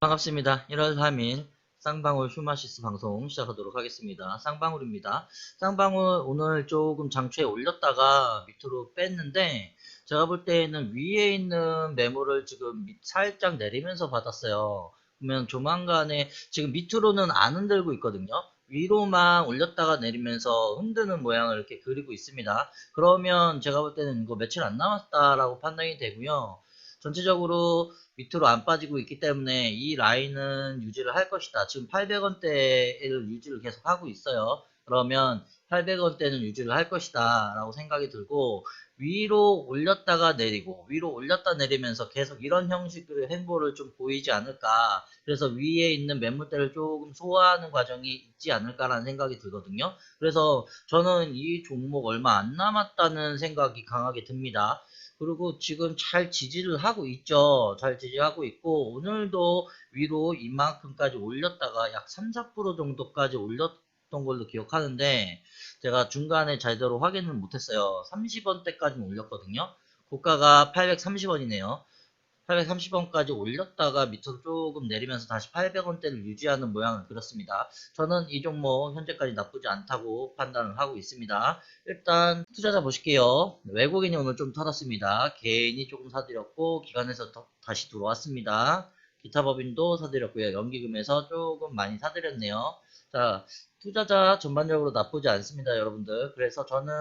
반갑습니다. 1월 3일 쌍방울 휴마시스 방송 시작하도록 하겠습니다. 쌍방울입니다. 쌍방울 오늘 조금 장초에 올렸다가 밑으로 뺐는데 제가 볼 때는 위에 있는 매물을 지금 밑- 살짝 내리면서 받았어요. 그러면 조만간에 지금 밑으로는 안 흔들고 있거든요. 위로만 올렸다가 내리면서 흔드는 모양을 이렇게 그리고 있습니다. 그러면 제가 볼 때는 이거 며칠 안 남았다라고 판단이 되고요. 전체적으로 밑으로 안 빠지고 있기 때문에 이 라인은 유지를 할 것이다. 지금 800원대를 유지를 계속 하고 있어요. 그러면 800원대는 유지를 할 것이다 라고 생각이 들고 위로 올렸다가 내리고 위로 올렸다 내리면서 계속 이런 형식의 행보를 좀 보이지 않을까 그래서 위에 있는 매물대를 조금 소화하는 과정이 있지 않을까라는 생각이 들거든요 그래서 저는 이 종목 얼마 안 남았다는 생각이 강하게 듭니다 그리고 지금 잘 지지를 하고 있죠. 잘 지지하고 있고 오늘도 위로 이만큼까지 올렸다가 약 3, 4% 정도까지 올렸던 걸로 기억하는데 제가 중간에 제대로 확인을 못했어요. 30원대까지 올렸거든요. 고가가 830원이네요. 830원까지 올렸다가 밑으로 조금 내리면서 다시 800원대를 유지하는 모양을 그렸습니다. 저는 이 종목 현재까지 나쁘지 않다고 판단을 하고 있습니다. 일단 투자자 보실게요. 외국인이 오늘 좀 털었습니다. 개인이 조금 사들였고 기관에서 더- 다시 들어왔습니다. 기타 법인도 사들였고요. 연기금에서 조금 많이 사들였네요. 자, 투자자 전반적으로 나쁘지 않습니다, 여러분들. 그래서 저는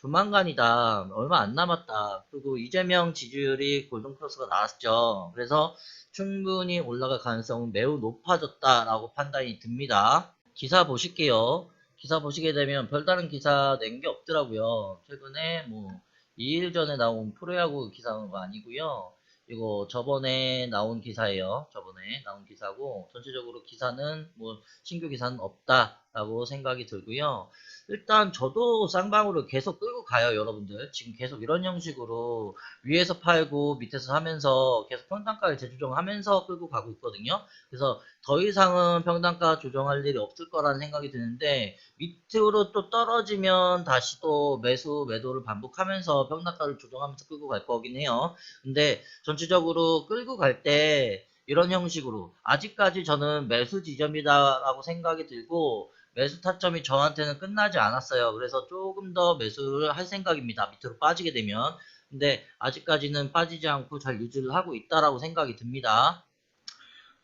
조만간이다. 얼마 안 남았다. 그리고 이재명 지지율이 골든크로스가 나왔죠. 그래서 충분히 올라갈 가능성은 매우 높아졌다라고 판단이 듭니다. 기사 보실게요. 기사 보시게 되면 별다른 기사 낸 게 없더라고요. 최근에 뭐 2일 전에 나온 프로야구 기사가 아니고요. 이거 저번에 나온 기사예요. 저번에 나온 기사고 전체적으로 기사는 뭐 신규 기사는 없다 라고 생각이 들고요. 일단 저도 쌍방울을 계속 끌고 가요, 여러분들. 지금 계속 이런 형식으로 위에서 팔고 밑에서 하면서 계속 평단가를 재조정하면서 끌고 가고 있거든요. 그래서 더 이상은 평단가 조정할 일이 없을 거라는 생각이 드는데 밑으로 또 떨어지면 다시 또 매수 매도를 반복하면서 평단가를 조정하면서 끌고 갈 거긴 해요. 근데 전체적으로 끌고 갈때 이런 형식으로 아직까지 저는 매수 지점이다라고 생각이 들고 매수 타점이 저한테는 끝나지 않았어요. 그래서 조금 더 매수를 할 생각입니다. 밑으로 빠지게 되면. 근데 아직까지는 빠지지 않고 잘 유지를 하고 있다라고 생각이 듭니다.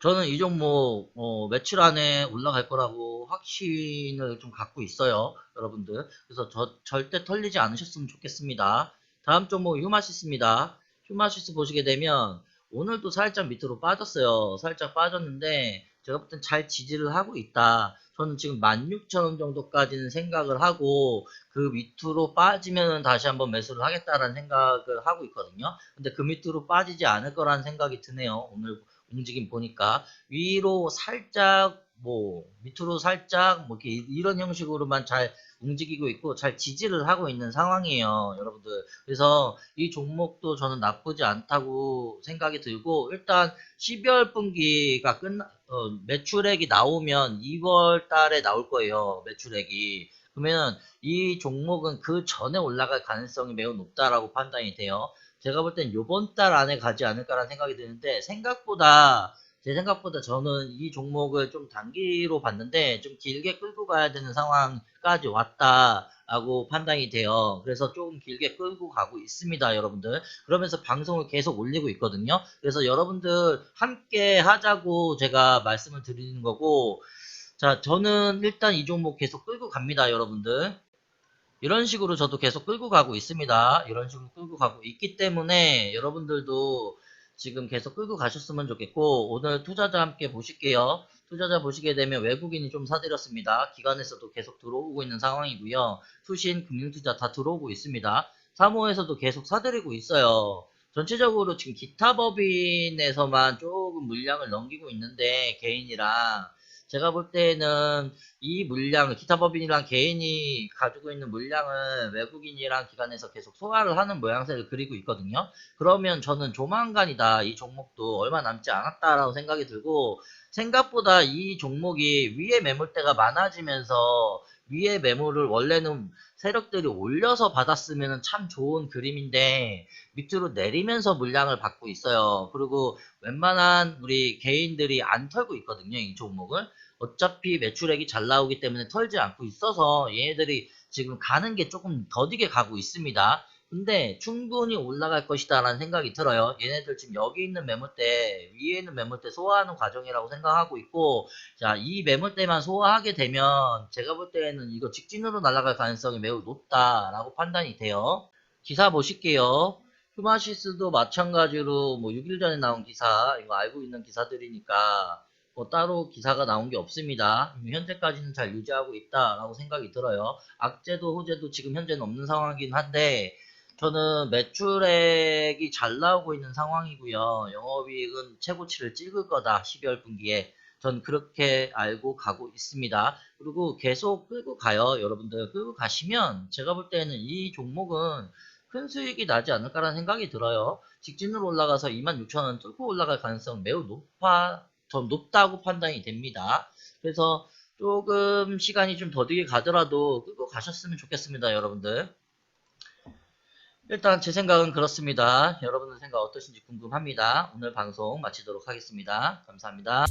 저는 이 종목 어, 며칠 안에 올라갈 거라고 확신을 좀 갖고 있어요. 여러분들. 그래서 저, 절대 털리지 않으셨으면 좋겠습니다. 다음 종목 휴마시스입니다. 휴마시스 보시게 되면 오늘도 살짝 밑으로 빠졌어요. 살짝 빠졌는데 제가 볼 땐 잘 지지를 하고 있다. 저는 지금 16,000원 정도까지는 생각을 하고 그 밑으로 빠지면 다시 한번 매수를 하겠다라는 생각을 하고 있거든요. 근데 그 밑으로 빠지지 않을 거라는 생각이 드네요. 오늘 움직임 보니까 위로 살짝 뭐 밑으로 살짝 뭐 이렇게 이런 형식으로만 잘 움직이고 있고 잘 지지를 하고 있는 상황이에요, 여러분들. 그래서 이 종목도 저는 나쁘지 않다고 생각이 들고 일단 12월 분기가 끝나 어, 매출액이 나오면 2월 달에 나올 거예요, 매출액이. 그러면 이 종목은 그 전에 올라갈 가능성이 매우 높다라고 판단이 돼요. 제가 볼 땐 요번 달 안에 가지 않을까라는 생각이 드는데 생각보다 제 생각보다 저는 이 종목을 좀 단기로 봤는데 좀 길게 끌고 가야 되는 상황까지 왔다라고 판단이 돼요. 그래서 조금 길게 끌고 가고 있습니다, 여러분들. 그러면서 방송을 계속 올리고 있거든요. 그래서 여러분들 함께 하자고 제가 말씀을 드리는 거고 자, 저는 일단 이 종목 계속 끌고 갑니다, 여러분들. 이런 식으로 저도 계속 끌고 가고 있습니다. 이런 식으로 끌고 가고 있기 때문에 여러분들도 지금 계속 끌고 가셨으면 좋겠고 오늘 투자자 함께 보실게요. 투자자 보시게 되면 외국인이 좀 사들였습니다. 기관에서도 계속 들어오고 있는 상황이고요. 투신, 금융투자 다 들어오고 있습니다. 사모에서도 계속 사들이고 있어요. 전체적으로 지금 기타 법인에서만 조금 물량을 넘기고 있는데 개인이랑 제가 볼 때는 이 물량을 기타 법인이랑 개인이 가지고 있는 물량을 외국인이랑 기관에서 계속 소화를 하는 모양새를 그리고 있거든요. 그러면 저는 조만간이다. 이 종목도 얼마 남지 않았다라고 생각이 들고 생각보다 이 종목이 위에 매물대가 많아지면서 위에 매물을 원래는 세력들이 올려서 받았으면 참 좋은 그림인데 밑으로 내리면서 물량을 받고 있어요. 그리고 웬만한 우리 개인들이 안 털고 있거든요. 이 종목을. 어차피 매출액이 잘 나오기 때문에 털지 않고 있어서 얘네들이 지금 가는 게 조금 더디게 가고 있습니다. 근데 충분히 올라갈 것이다 라는 생각이 들어요. 얘네들 지금 여기 있는 매물대, 위에 있는 매물대 소화하는 과정이라고 생각하고 있고, 자, 이 매물대만 소화하게 되면 제가 볼 때에는 이거 직진으로 날아갈 가능성이 매우 높다 라고 판단이 돼요. 기사 보실게요. 휴마시스도 마찬가지로 뭐 6일 전에 나온 기사, 이거 알고 있는 기사들이니까 뭐 따로 기사가 나온 게 없습니다. 현재까지는 잘 유지하고 있다라고 생각이 들어요. 악재도 호재도 지금 현재는 없는 상황이긴 한데 저는 매출액이 잘 나오고 있는 상황이고요. 영업이익은 최고치를 찍을 거다. 12월 분기에. 전 그렇게 알고 가고 있습니다. 그리고 계속 끌고 가요. 여러분들 끌고 가시면 제가 볼 때는 이 종목은 큰 수익이 나지 않을까라는 생각이 들어요. 직진으로 올라가서 26,000원 뚫고 올라갈 가능성 매우 높아, 더 높다고 판단이 됩니다. 그래서 조금 시간이 좀 더디게 가더라도 끌고 가셨으면 좋겠습니다, 여러분들. 일단 제 생각은 그렇습니다. 여러분들 생각 어떠신지 궁금합니다. 오늘 방송 마치도록 하겠습니다. 감사합니다.